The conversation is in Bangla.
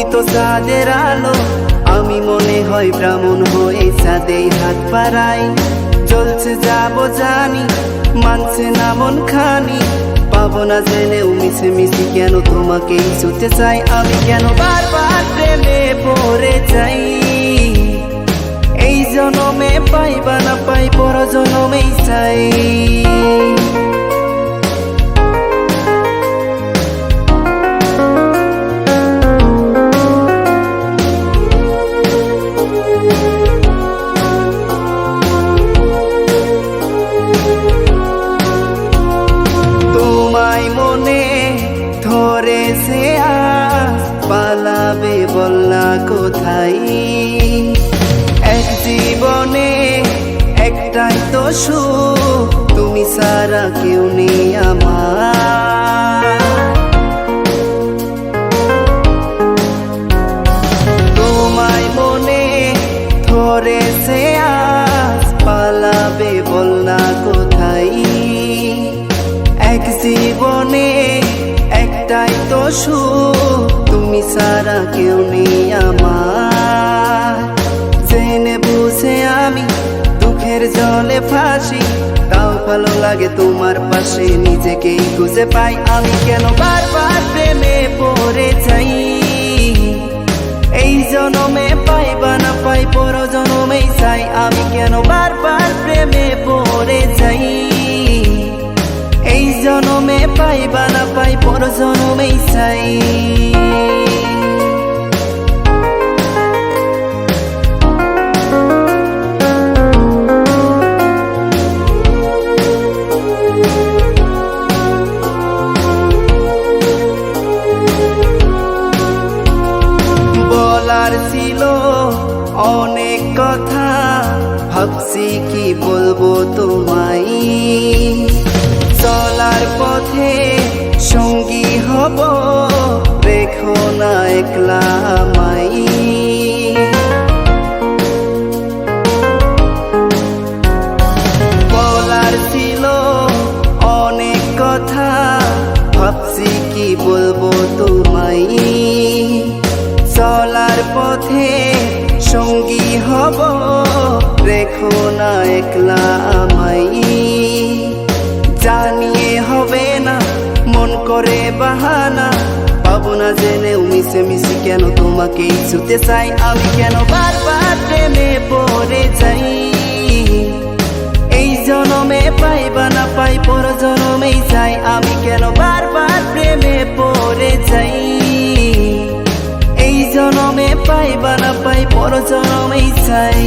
তুমি তো চাঁদের আলো। আমি মনে হয় ব্রাহ্মণ হয়ে চাঁদেই হাত পারাই চলছে যাব জানি, মানছে না মন খানি। পাবো না জেনেও মিশে মিশি কেন তোমাকে ছুতে চাই। আমি কেন বারবার প্রেমে পড়ে যাই? এই জনমে পাইবা না পাই পর জনমেই চাই। ধরেছে আজ পালাবে বললা কোথায়? এক জীবনে একটাই তো সুখ, তুমি সারা কেউ নেই আমার। সুখ তুমি সারা কেউ নেই আমার। জেনে বুঝে আমি দুঃখের জলে ফাঁসি, তাও ভালো লাগে তোমার পাশে, নিজেকেই খুঁজে পাই আমি। কেন বারবার প্রেমে পড়ে যাই? এই জনমে পাইবা না পাই পর জনমেই চাই আমি। কেন বারবার প্রেমে পড়ে যাই? এই জনমে পাইবা জনমেই চাই বলার ছিল অনেক কথা। ভাবছি কি বলব তোমায়। চলার না একলা মাই। বলার ছিল অনেক কথা, ভাবছি কি বলব তোমায়। চলার পথে সঙ্গী হব, রেখো না একলা আমাই জানিয়ে হবে না, মন করে বাহানা পাবো না জেনেও মিশে মিশি কেন তোমাকে ছুতে চাই আমি কেন বারবার প্রেমে পড়ে যাই এই জনমে পাইবা না পাই পর জনমেই চাই আমি কেন বারবার প্রেমে পড়ে যাই এই জনমে পাইবা না পাই পর জনমেই চাই